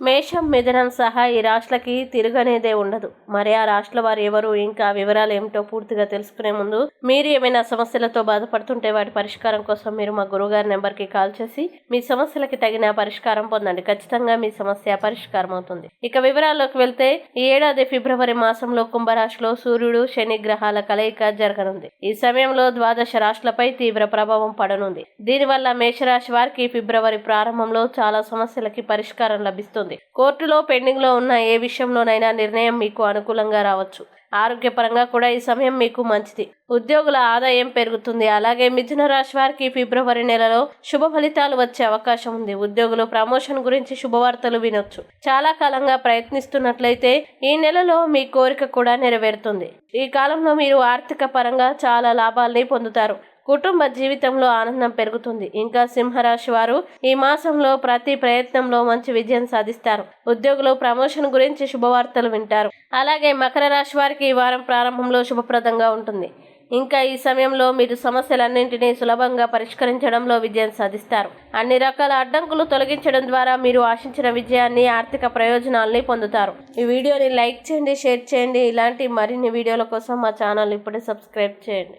మేషం మిథునం సహా ఈ రాశులకి తిరగనేదే ఉండదు. మరి ఆ రాశుల వారు ఎవరు? ఇంకా వివరాలు ఏమిటో పూర్తిగా తెలుసుకునే ముందు మీరు ఏమైనా సమస్యలతో బాధపడుతుంటే వాటి పరిష్కారం కోసం మీరు మా గురుగారి నెంబర్కి కాల్ చేసి మీ సమస్యలకి తగిన పరిష్కారం పొందండి. ఖచ్చితంగా మీ సమస్య పరిష్కారం అవుతుంది. ఇక వివరాల్లోకి వెళ్తే ఈ ఏడాది ఫిబ్రవరి మాసంలో కుంభరాశిలో సూర్యుడు శని గ్రహాల కలయిక జరగనుంది. ఈ సమయంలో ద్వాదశ రాశులపై తీవ్ర ప్రభావం పడనుంది. దీనివల్ల మేషరాశి వారికి ఫిబ్రవరి ప్రారంభంలో చాలా సమస్యలకి పరిష్కారం లభిస్తుంది. కోర్టులో పెండింగ్లో ఉన్న ఏ విషయంలోనైనా నిర్ణయం మీకు అనుకూలంగా రావచ్చు. ఆరోగ్యపరంగా కూడా ఈ సమయం మీకు మంచిది. ఉద్యోగుల ఆదాయం పెరుగుతుంది. అలాగే మిథున రాశి వారికి ఫిబ్రవరి నెలలో శుభ ఫలితాలు వచ్చే అవకాశం ఉంది. ఉద్యోగులు ప్రమోషన్ గురించి శుభవార్తలు వినొచ్చు. చాలా కాలంగా ప్రయత్నిస్తున్నట్లయితే ఈ నెలలో మీ కోరిక కూడా నెరవేరుతుంది. ఈ కాలంలో మీరు ఆర్థిక పరంగా చాలా లాభాల్ని పొందుతారు. కుటుంబ జీవితంలో ఆనందం పెరుగుతుంది. ఇంకా సింహరాశి వారు ఈ మాసంలో ప్రతి ప్రయత్నంలో మంచి విజయం సాధిస్తారు. ఉద్యోగులు ప్రమోషన్ గురించి శుభవార్తలు వింటారు. అలాగే మకర రాశి వారికి ఈ వారం ప్రారంభంలో శుభప్రదంగా ఉంటుంది. ఇంకా ఈ సమయంలో మీరు సమస్యలన్నింటినీ సులభంగా పరిష్కరించడంలో విజయం సాధిస్తారు. అన్ని రకాల అడ్డంకులు తొలగించడం ద్వారా మీరు ఆశించిన విజయాన్ని ఆర్థిక ప్రయోజనాల్ని పొందుతారు. ఈ వీడియోని లైక్ చేయండి షేర్ చేయండి. ఇలాంటి మరిన్ని వీడియోల కోసం మా ఛానల్ ఇప్పుడే సబ్స్క్రైబ్ చేయండి.